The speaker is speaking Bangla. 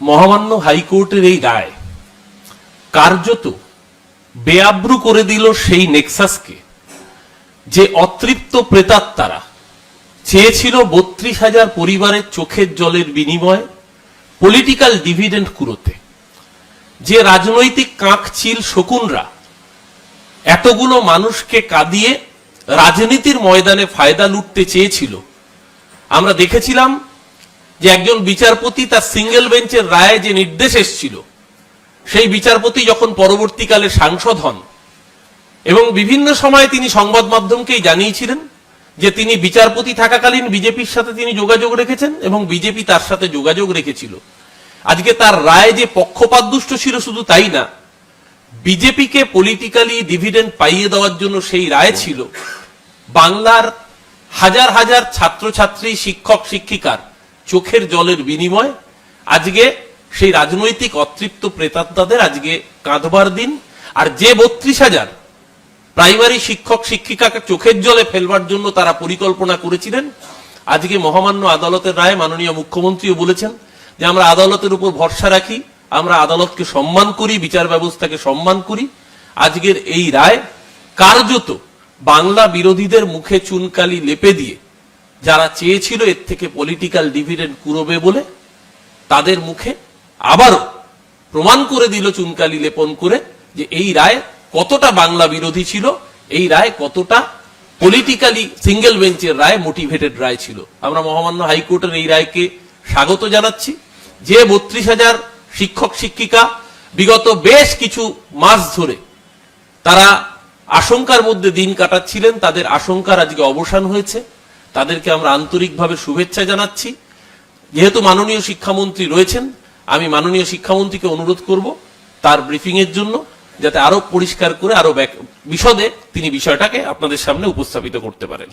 মহামান্য হাইকোর্টের এই রায় কার্যত বেআব্রু করে দিল সেই নেক্সাসকে, যে অতৃপ্ত প্রেতাত্মারা চেয়েছিল বত্রিশ হাজার পরিবারের চোখের জলের বিনিময়ে পলিটিক্যাল ডিভিডেন্ড কুড়োতে। যে রাজনৈতিক কাঁকচিল শকুনরা এতগুলো মানুষকে কাঁদিয়ে রাজনীতির ময়দানে ফায়দা লুটতে চেয়েছিল। আমরা দেখেছিলাম যে একজন বিচারপতি তার সিঙ্গেল বেঞ্চের রায়ে যে নির্দেশ এসেছিল, সেই বিচারপতি যখন পরবর্তীকালে সাংসদ হন, এবং বিভিন্ন সময় তিনি সংবাদ মাধ্যমকেই জানিয়েছিলেন যে তিনি বিচারপতি থাকাকালীন বিজেপির সাথে তিনি যোগাযোগ রেখেছেন এবং বিজেপি তার সাথে যোগাযোগ রেখেছিল। আজকে তার রায় যে পক্ষপাতদুষ্ট ছিল শুধু তাই না, বিজেপিকে পলিটিক্যালি ডিভিডেন্ড পাইয়ে দেওয়ার জন্য সেই রায় ছিল বাংলার হাজার হাজার ছাত্রছাত্রী, শিক্ষক, শিক্ষিকার চোখের জলের বিনিময়। আজকে সেই রাজনৈতিক অতৃপ্ত প্রেতাত্মাদের আজকে কাঁধবার দিন। আর যে বত্রিশ হাজার প্রাইমারি শিক্ষক শিক্ষিকাকে চোখের জলে ফেলবার জন্য তারা পরিকল্পনা করেছিলেন, আজকে মহামান্য আদালতের রায় মাননীয় মুখ্যমন্ত্রীও বলেছেন যে আমরা আদালতের উপর ভরসা রাখি, আমরা আদালতকে সম্মান করি, বিচার ব্যবস্থাকে সম্মান করি। আজকের এই রায় কার্যত বাংলা বিরোধীদের মুখে চুনকালি লেপে দিয়ে যারা চেয়েছিল এর থেকে পলিটিক্যাল ডিভিডেন্ড কুড়োবে বলে, তাদের মুখে আবারও প্রমাণ করে দিল চুনকালি লেপন করে যে এই রায় কতটা বাংলা বিরোধী ছিল, এই রায় কতটা পলিটিক্যালি সিঙ্গেল বেঞ্চের রায় মোটিভেটেড রায় ছিল। আমরা মহামান্য হাইকোর্টের এই রায়কে স্বাগত জানাচ্ছি। যে বত্রিশ হাজার শিক্ষক, শিক্ষিকা বিগত বেশ কিছু মাস ধরে তারা আশঙ্কার মধ্যে দিন কাটাচ্ছিলেন, তাদের আশঙ্কার আজকে অবসান হয়েছে। তাদেরকে আমরা আন্তরিকভাবে শুভেচ্ছা জানাচ্ছি। যেহেতু মাননীয় শিক্ষামন্ত্রী রয়েছেন, আমি মাননীয় শিক্ষামন্ত্রীকে অনুরোধ করব তার ব্রিফিং এর জন্য যাতে আরও পরিষ্কার করে, আরও বিশদে তিনি বিষয়টাকে আপনাদের সামনে উপস্থাপিত করতে পারেন।